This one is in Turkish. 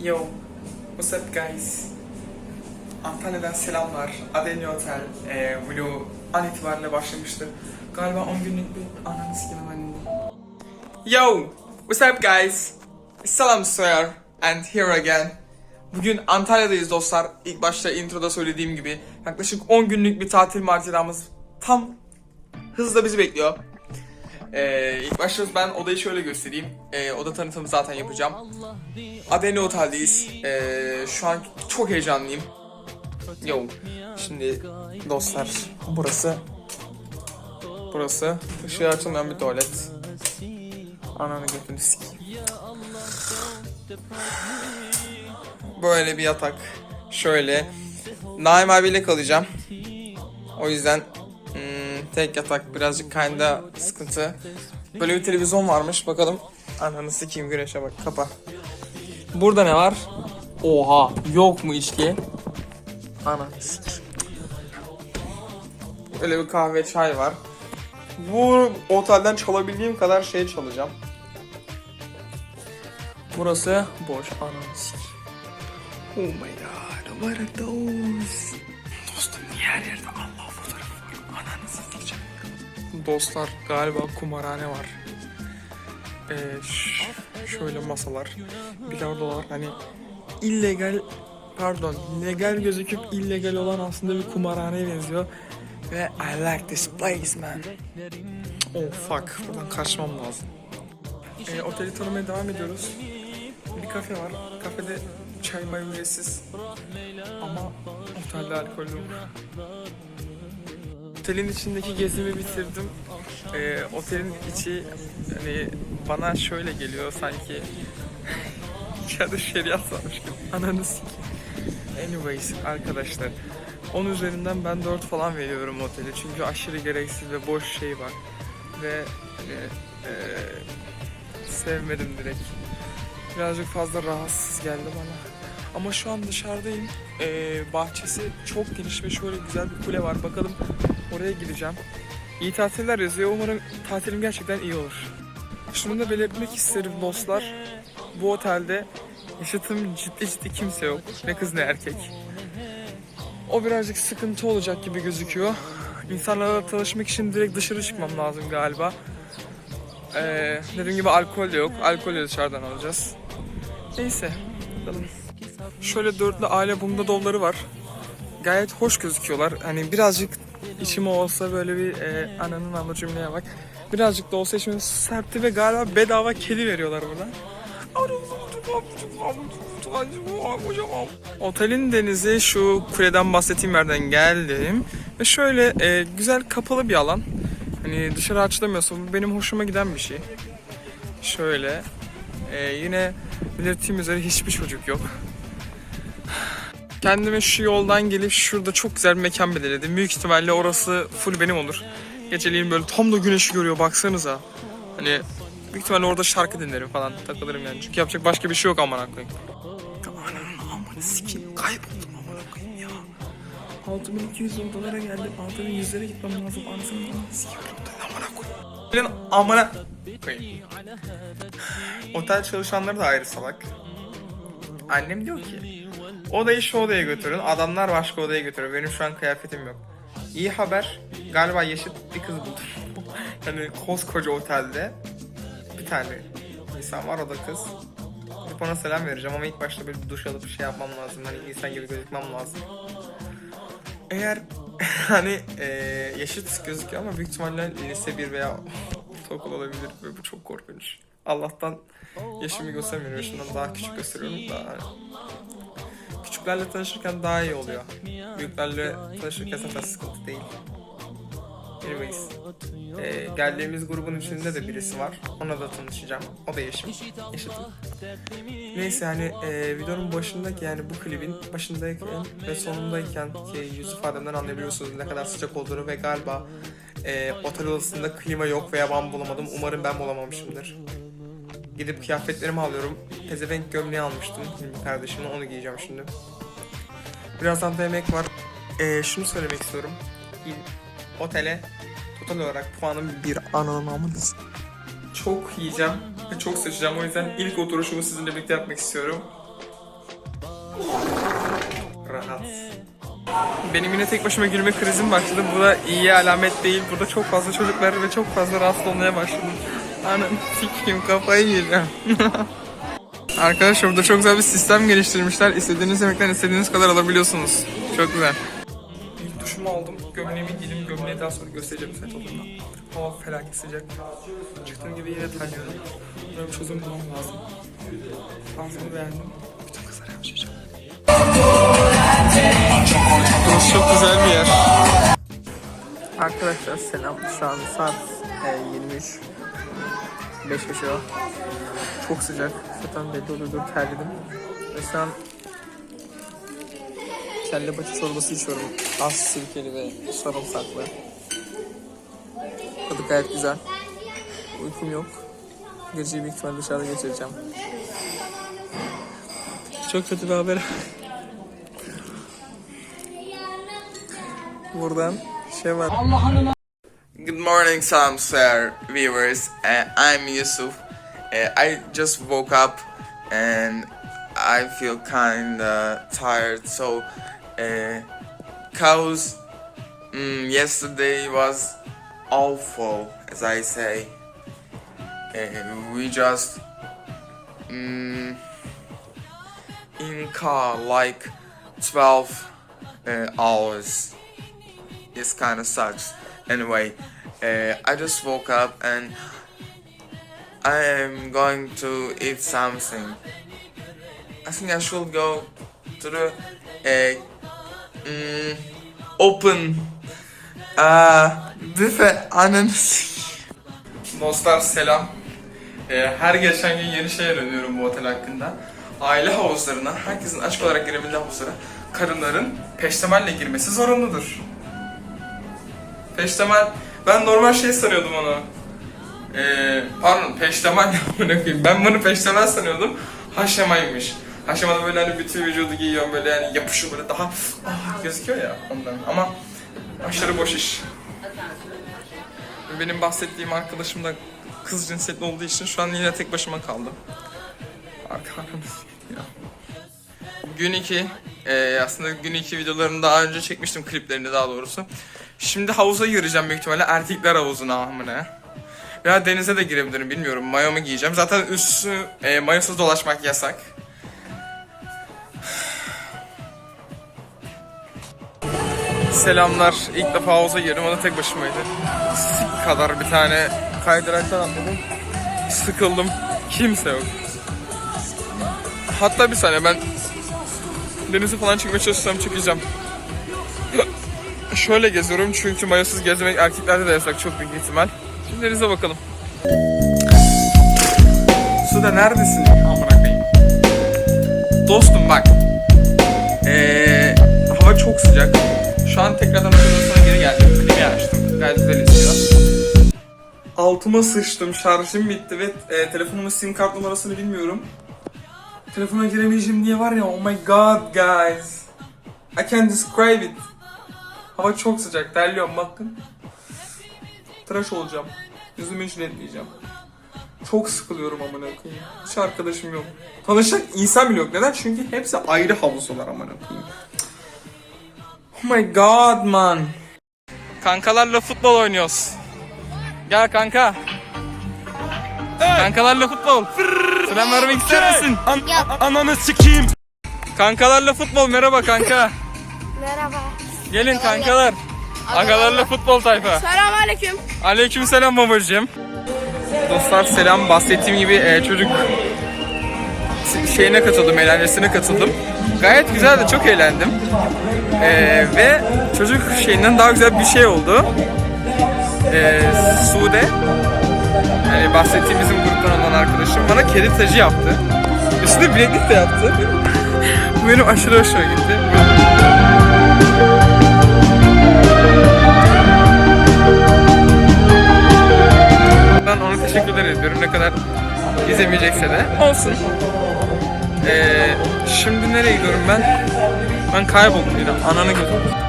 Yo, what's up guys? Antalya'dan selamlar. Adeni Otel e, vlogu an itibariyle başlamıştı. Galiba 10 günlük bir ananı sikimim annemde. Yo, what's up guys? Selam Soyer and here again. Bugün Antalya'dayız dostlar. İlk başta introda söylediğim gibi yaklaşık 10 günlük bir tatil maceramız tam hızla bizi bekliyor. Ee, ilk başta ben odayı şöyle göstereyim. Ee, oda tanıtımı zaten yapacağım. Adeni Otel'deyiz. Ee, şu an çok heyecanlıyım. Yo. Şimdi dostlar burası burası ışığı açılmayan bir tuvalet. Ananı götünü. Böyle bir yatak. Şöyle. Naim abiyle kalacağım. O yüzden tek yatak birazcık kinda sıkıntı. Böyle bir televizyon varmış. Bakalım. Ananı sikeyim güneşe bak. Kapa. Burada ne var? Oha. Yok mu içki? Sikeyim. Böyle bir kahve çay var. Bu otelden çalabildiğim kadar şey çalacağım. Burası boş. Ananı sikeyim. Oh my god. What are those? Dostum her yerde Allah Dostlar galiba kumarhane var. Ee, şöyle masalar. Bilardolar hani illegal pardon legal gözüküp illegal olan aslında bir kumarhaneye benziyor. Ve I like this place man. Oh fuck buradan kaçmam lazım. Ee, oteli tanımaya devam ediyoruz. Bir kafe var. Kafede çay may ücretsiz. Ama otelde alkol yok. Otelin içindeki gezimi bitirdim. Ee, otelin içi hani bana şöyle geliyor sanki içeride şeriat varmış gibi. Ananı. Anyways arkadaşlar 10 üzerinden ben 4 falan veriyorum otele çünkü aşırı gereksiz ve boş şey var ve hani, e, sevmedim direkt. Birazcık fazla rahatsız geldi bana. Ama şu an dışarıdayım. Ee, bahçesi çok geniş ve şöyle güzel bir kule var. Bakalım oraya gideceğim. İyi tatiller yazıyor. Umarım tatilim gerçekten iyi olur. Şunu da belirtmek isterim dostlar. Bu otelde yaşadığım ciddi ciddi kimse yok. Ne kız ne erkek. O birazcık sıkıntı olacak gibi gözüküyor. İnsanlarla tanışmak için direkt dışarı çıkmam lazım galiba. Ee, dediğim gibi alkol de yok. Alkol de dışarıdan alacağız. Neyse. Bakalım. Şöyle dörtlü aile bungalovları var. Gayet hoş gözüküyorlar. Hani birazcık içime olsa böyle bir e, ananın anla cümleye bak. Birazcık da olsa içime serpti ve galiba bedava kedi veriyorlar burada. Otelin denizi şu kuleden bahsettiğim yerden geldim. Ve şöyle e, güzel kapalı bir alan. Hani dışarı açılamıyorsa bu benim hoşuma giden bir şey. Şöyle. e, yine belirttiğim üzere hiçbir çocuk yok. Kendime şu yoldan gelip şurada çok güzel bir mekan belirledim. Büyük ihtimalle orası full benim olur. Geceliğin böyle tam da güneşi görüyor baksanıza. Hani büyük ihtimalle orada şarkı dinlerim falan takılırım yani. Çünkü yapacak başka bir şey yok amına koyayım. Ananın amına sikeyim kayboldum amına koyayım ya. 6200 odalara geldim. 6100'lere gitmem lazım. Anasını. Otelin amına koyayım. Otelin amına koyayım. Otel çalışanları da ayrı salak. Annem diyor ki odayı şu odaya götürün. Adamlar başka odaya götürüyor. Benim şu an kıyafetim yok. İyi haber. Galiba yaşıt bir kız buldum. hani koskoca otelde bir tane insan var o da kız. Gidip ona selam vereceğim ama ilk başta bir duş alıp şey yapmam lazım. Hani insan gibi gözükmem lazım. Eğer hani e, yaşıt gözüküyor ama büyük ihtimalle lise 1 veya ortaokul olabilir ve bu çok korkunç. Allah'tan yaşımı göstermiyorum. Yaşımdan daha küçük gösteriyorum da küçüklerle tanışırken daha iyi oluyor. Büyüklerle tanışırken zaten sıkıntı değil. Anyways. Ee, geldiğimiz grubun içinde de birisi var. Ona da tanışacağım. O da yaşım. Yaşıtım. Neyse yani e, videonun başındaki yani bu klibin başındayken ve sonundayken ki yüz ifademden anlayabiliyorsunuz ne kadar sıcak olduğunu ve galiba e, otel odasında klima yok veya ben bulamadım. Umarım ben bulamamışımdır. Gidip kıyafetlerimi alıyorum. Pezevenk gömleği almıştım Hilmi kardeşimle onu giyeceğim şimdi. Birazdan da yemek var. Ee, şunu söylemek istiyorum. Otele total olarak puanım bir anlamamız. Çok yiyeceğim ve çok seçeceğim. O yüzden ilk oturuşumu sizinle birlikte yapmak istiyorum. Rahat. Benim yine tek başıma gülme krizim başladı. Bu da iyi alamet değil. Burada çok fazla çocuklar ve çok fazla rahatsız olmaya başladım. Anam sikim kafayı yiyeceğim. Arkadaşlar burada çok güzel bir sistem geliştirmişler. İstediğiniz yemekten istediğiniz kadar alabiliyorsunuz. Çok güzel. İlk duşumu aldım. Gömleğimi giydim. Gömleği daha sonra göstereceğim size tadında. Hava felaket sıcak. Çıktığım gibi yine terliyorum. Böyle bir çözüm bulmam lazım. Manzarayı beğendim. Bütün kızlara yapacağım. Burası çok güzel bir yer. Arkadaşlar selam. Şu an saat e, 23. 5 geçiyor. Çok sıcak. Zaten belli oluyordur terledim. Ve şu an kelle paça çorbası içiyorum. Az sirkeli ve sarımsaklı. Tadı gayet güzel. Uykum yok. Geceyi büyük ihtimalle dışarıda geçireceğim. Çok kötü bir haber. Buradan şey var. Good morning, Samsar viewers. Uh, I'm Yusuf. Uh, I just woke up and I feel kinda tired. So, uh, cause mm, yesterday was awful, as I say. Uh, we just mm, in car like 12 uh, hours. This kind of sucks. Anyway, uh, I just woke up and I am going to eat something. I think I should go to the uh, mm, open uh, büfe Dostlar selam. Ee, her geçen gün yeni şey öğreniyorum bu otel hakkında. Aile havuzlarına, herkesin açık olarak girebildiği havuzlara kadınların peştemelle girmesi zorunludur. Peştemal, ben normal şey sanıyordum onu. Ee, pardon, peştemal yapmayayım. Ben bunu peştemal sanıyordum. Haşemaymış. Haşemada böyle hani bütün vücudu giyiyorum böyle yani yapışıyor böyle daha ah, gözüküyor ya ondan. Ama aşırı boş iş. Benim bahsettiğim arkadaşım da kız cinsiyetli olduğu için şu an yine tek başıma kaldım. Arkamız ya. Gün 2, aslında gün 2 videolarını daha önce çekmiştim kliplerini daha doğrusu. Şimdi havuza gireceğim büyük ihtimalle erkekler havuzuna amına. Veya denize de girebilirim bilmiyorum. Mayomu giyeceğim. Zaten üstü e, mayosuz dolaşmak yasak. Selamlar. İlk defa havuza girdim. O da tek başımaydı. Sik kadar bir tane kaydıraktan atladım. Sıkıldım. Kimse yok. Hatta bir saniye ben denizi falan çekmeye çalışsam çekeceğim. Şöyle geziyorum çünkü mayosuz gezmek erkeklerde de yasak çok büyük ihtimal. Şimdi denize bakalım. Suda neredesin? Amına koyayım. Dostum bak. Ee, hava çok sıcak. Şu an tekrardan okuldan geri geldim. Klimi açtım. Gayet güzel esiyor. Altıma sıçtım. Şarjım bitti ve e, telefonumun sim kart numarasını bilmiyorum. Telefona giremeyeceğim diye var ya oh my god guys. I can't describe it. Hava çok sıcak. Terliyorum bakın. Tıraş olacağım. Yüzümü hiç etmeyeceğim. Çok sıkılıyorum amına koyayım. Hiç arkadaşım yok. Tanışacak insan bile yok. Neden? Çünkü hepsi ayrı havuzlar amına koyayım. Oh my god man. Kankalarla futbol oynuyoruz. Gel kanka. Kankalarla futbol. Selam vermek ister misin? Ananı sikeyim. Kankalarla futbol merhaba kanka. Merhaba. Gelin kankalar. Agalarla futbol tayfa. Selamünaleyküm. Aleyküm selam babacığım. Dostlar selam. Bahsettiğim gibi e, çocuk şeyine katıldım, eğlencesine katıldım. Gayet güzeldi, çok eğlendim. E, ve çocuk şeyinden daha güzel bir şey oldu. E, Sude, yani bahsettiğim bizim gruptan olan arkadaşım bana kedi tacı yaptı. Üstüne bileklik de yaptı. Bu benim aşırı hoşuma gitti. Ona teşekkürler ediyorum ne kadar izlemeyecekse de. Olsun. Ee, şimdi nereye gidiyorum ben? Ben kayboldum yine. Ananı götürdüm.